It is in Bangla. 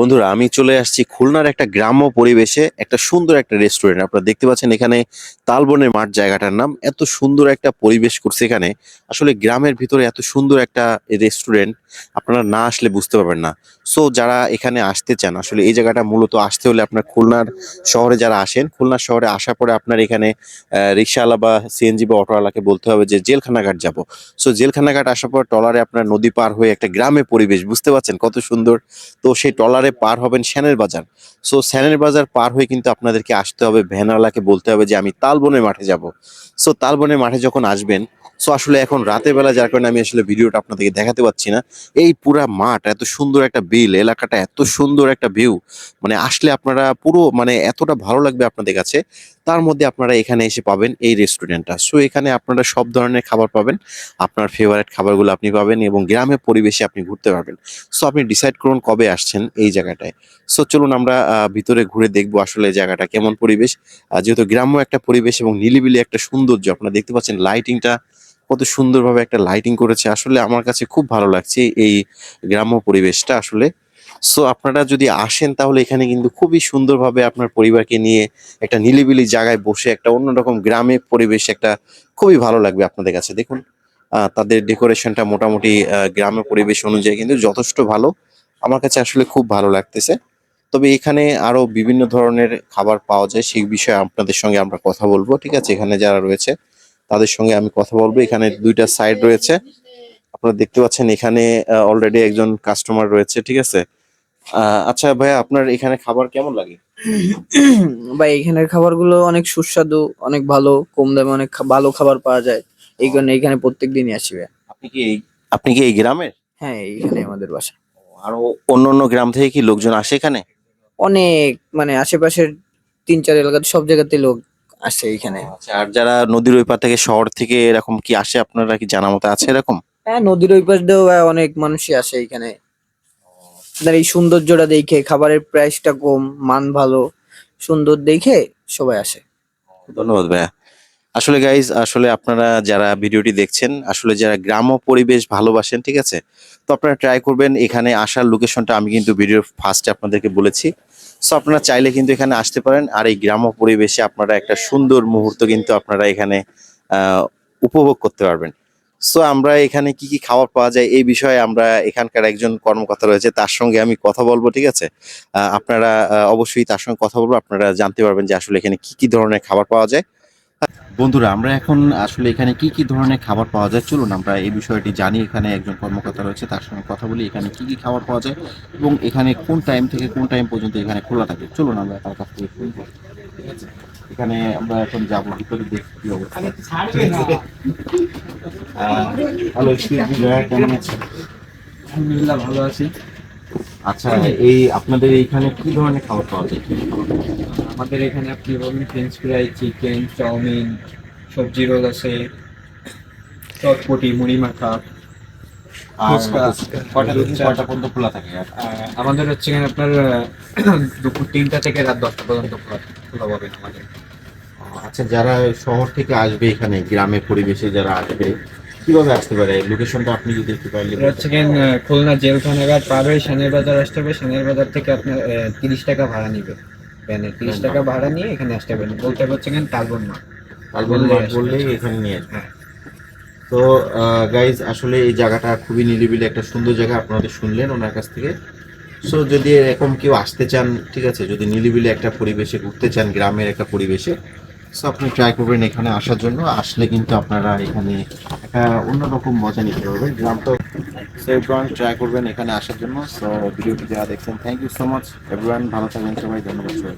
বন্ধুরা, আমি চলে আসছি খুলনার একটা গ্রাম্য পরিবেশে একটা সুন্দর একটা রেস্টুরেন্ট আপনারা দেখতে পাচ্ছেন এখানে তালবনের মাঠ জায়গাটার নাম। এত সুন্দর একটা পরিবেশ করছে এখানে। আসলে গ্রামের ভিতরে এত সুন্দর একটা রেস্টুরেন্ট আপনারা না আসলে বুঝতে পারবেন না। সো যারা এখানে আসতে চান, আসলে এই জায়গাটা মূলত আসতে হলে আপনার খুলনার শহরে যারা আসেন খুলনা শহরে আসার পরে আপনার এখানে রিক্সাওয়ালা বা সিএনজি বা অটোওয়ালাকে বলতে হবে যে, জেলখানাঘাট যাব। সো জেলখানাঘাট আসার পর টলারে আপনার নদী পার হয়ে একটা গ্রামে পরিবেশ, বুঝতে পারছেন কত সুন্দর? তো সেই টলারে পার হবেন শ্যানের বাজার। সো শ্যানের বাজার পার হয়ে কিন্তু আপনাদেরকে আসতে হবে ভ্যানওয়ালাকে বলতে হবে যে, আমি তালবনের মাঠে যাব। সো তালবনের মাঠে যখন আসবেন সো আসলে এখন রাতের বেলা, যার কারণে আমি আসলে ভিডিওটা আপনাদেরকে দেখাতে পাচ্ছি না, এই পুরা মাঠ, এত সুন্দর একটা বিল, এলাকাটা এত সুন্দর একটা ভিউ মানে আসলে আপনারা পুরো মানে এতটা ভালো লাগবে আপনাদের কাছে, তার মধ্যে আপনারা এখানে এসে পাবেন এই রেস্টুরেন্টটা। সো এখানে আপনারা সব ধরনের খাবার পাবেন, আপনার ফেভারিট খাবারগুলো আপনি পাবেন এবং গ্রামের পরিবেশে আপনি ঘুরতে পারবেন। সো আপনি ডিসাইড করুন কবে আসছেন, এই জায়গাটায়। সো চলুন আমরা ভিতরে ঘুরে দেখব আসলে জায়গাটা কেমন পরিবেশ। যেহেতু গ্রাম্য একটা পরিবেশ এবং নিলিবিলি একটা সৌন্দর্য, আপনারা দেখতে পাচ্ছেন লাইটিংটা কত সুন্দরভাবে একটা লাইটিং করেছে। আসলে আমার কাছে খুব ভালো লাগছে এই গ্রাম্য পরিবেশটা আসলে। সো আপনারা যদি আসেন তাহলে এখানে কিন্তু খুবই সুন্দরভাবে আপনার পরিবারকে নিয়ে একটা নিলিবিলি জায়গায় বসে একটা অন্যরকম গ্রামে পরিবেশ একটা খুবই ভালো লাগবে আপনাদের কাছে। দেখুন তাদের ডেকোরেশনটা মোটামুটি গ্রামের পরিবেশ অনুযায়ী কিন্তু যথেষ্ট ভালো। আমার কাছে আসলে খুব ভালো লাগতেছে। তবে এখানে আরও বিভিন্ন ধরনের খাবার পাওয়া যায় সেই বিষয়ে আপনাদের সঙ্গে আমরা কথা বলব। ঠিক আছে এখানে যারা রয়েছে তাদের সঙ্গে আমি কথা বলব। এখানে দুইটা সাইড রয়েছে। আপনারা দেখতে পাচ্ছেন এখানে অলরেডি একজন কাস্টমার রয়েছে ঠিক আছে? আচ্ছা ভাইয়া আপনার এখানে খাবার কেমন লাগে? ভাই এখানের খাবারগুলো অনেক সুস্বাদু অনেক ভালো কম দামে অনেক ভালো খাবার পাওয়া যায়। এই কারণে এখানে প্রত্যেক দিনই আসি ভাই আপনি কি আপনি কি এই গ্রামের? হ্যাঁ এইখানে আমাদের বাসা। আরও অন্য অন্য গ্রাম থেকে কি লোকজন আসে এখানে? অনেক মানে আশেপাশের তিন চার এলাকাতে সব জায়গাতে লোক আসে এখানে। আচ্ছা আর যারা নদীর ওই পার থেকে শহর থেকে এরকম কি আসে? আপনারা কি জানা মতো আছে এরকম? হ্যাঁ নদীর ওই পাশ দিয়েও অনেক মানুষই আসে এখানে। আপনার এই সৌন্দর্যটা দেখে খাবারের প্রাইসটা কম মান ভালো সুন্দর দেখে সবাই আসে। ধন্যবাদ ভাইয়া। আসলে গাইজ আসলে আপনারা যারা ভিডিওটি দেখছেন, আসলে যারা গ্রাম্য পরিবেশ ভালোবাসেন, ঠিক আছে? তো আপনারা ট্রাই করবেন এখানে আসার লোকেশনটা আমি কিন্তু ভিডিওর ফার্স্টে আপনাদেরকে বলেছি। সো আপনারা চাইলে কিন্তু এখানে আসতে পারেন আর এই গ্রাম্য পরিবেশে আপনারা একটা সুন্দর মুহূর্ত কিন্তু আপনারা এখানে উপভোগ করতে পারবেন। সো আমরা এখানে কি কি খাবার পাওয়া যায় এই বিষয়ে আমরা এখানকার একজন কর্মকর্তা রয়েছে, তার সঙ্গে আমি কথা বলব, ঠিক আছে? আপনারা অবশ্যই তার সঙ্গে কথা বলব, আপনারা জানতে পারবেন যে আসলে এখানে কি কি ধরনের খাবার পাওয়া যায়। বন্ধুরা আমরা এখন আসলে এখানে কি কি ধরনের খাবার পাওয়া যায়? চলুন আমরা এই বিষয়টি জানি। এখানে একজন কর্মকর্তা রয়েছে তার সঙ্গে কথা বলি এখানে কি কি খাবার পাওয়া যায় এবং এখানে কোন টাইম থেকে কোন টাইম পর্যন্ত এখানে খোলা থাকে। চলুন আমরা তার কাছ থেকে এখানে আমরা এখন যাব ভিতরে দেখি কি অবস্থা। হ্যালো কেমন আছেন? আলহামদুলিল্লাহ ভালো আছি। আচ্ছা এই আপনাদের এইখানে কি ধরনের খাবার পাওয়া যায়? আমাদের এখানে আপনি পাবেন ফ্রেঞ্চ ফ্রাই চিকেন চাউমিন সবজি রোল আছে চটপটি মুড়ি মাখা খোলা থাকে? আমাদের হচ্ছে এখানে আপনার দুপুর তিনটা থেকে রাত দশটা পর্যন্ত খোলা খোলা পাবেন আমাদের। আচ্ছা যারা শহর থেকে আসবে এখানে গ্রামের পরিবেশে যারা আসবে কীভাবে আসতে পারে? লোকেশনটা আপনি যদি একটু এটা হচ্ছে আহ, খুলনা জেলখানাঘাট পার হয়ে সানের বাজার আসতে হবে। সানের বাজার থেকে আপনার তিরিশ টাকা ভাড়া নিবে। ভ্যানে তিরিশ টাকা ভাড়া নিয়ে এখানে আসতে পারেন বলতে হচ্ছে এখানে তালবন মা আলবন বললেই মাঠ বললেই এখানে নিয়ে আসবে। হ্যাঁ। তো গাইজ আসলে এই জায়গাটা খুবই নিরিবিলি একটা সুন্দর জায়গা। আপনাদের শুনলেন ওনার কাছ থেকে। সো যদি এরকম কেউ আসতে চান ঠিক আছে? যদি নিরিবিলি একটা পরিবেশে ঘুরতে চান গ্রামের একটা পরিবেশে সো আপনি ট্রাই করবেন এখানে আসার জন্য। আসলে কিন্তু আপনারা এখানে একটা অন্যরকম মজা নিতে পারবেন গ্রামটা সো এভরিওয়ান ট্রাই করবেন এখানে আসার জন্য। সো ভিডিওটি যারা দেখছেন thank you so much everyone ভালো থাকবেন, সবাই। ধন্যবাদ সবাই